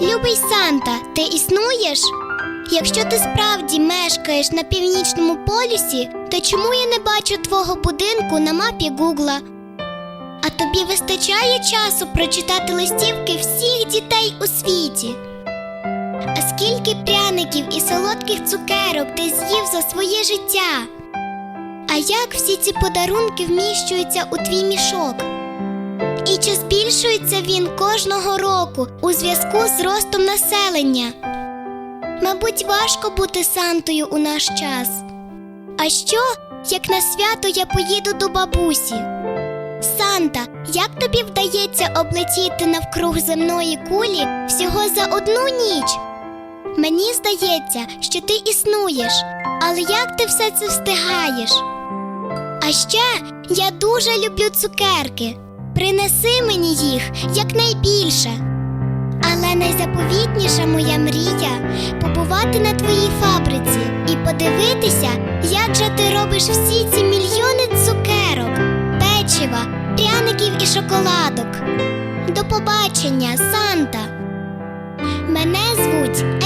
Любий Санта, ти існуєш? Якщо ти справді мешкаєш на північному полюсі, то чому я не бачу твого будинку на мапі Гугла? А тобі вистачає часу прочитати листівки всіх дітей у світі? А скільки пряників і солодких цукерок ти з'їв за своє життя? А як всі ці подарунки вміщуються у твій мішок? І чи збільшується він кожного року у зв'язку з ростом населення? Мабуть, важко бути Сантою у наш час. А що, як на свято я поїду до бабусі? Санта, як тобі вдається облетіти навкруг земної кулі всього за одну ніч? Мені здається, що ти існуєш, але як ти все це встигаєш? А ще я дуже люблю цукерки принеси мені їх якнайбільше. Але найзаповітніша моя мрія побувати на твоїй фабриці і подивитися, як же ти робиш всі ці мільйони цукерок, печива, пряників і шоколадок. До побачення, Санта! Мене звуть.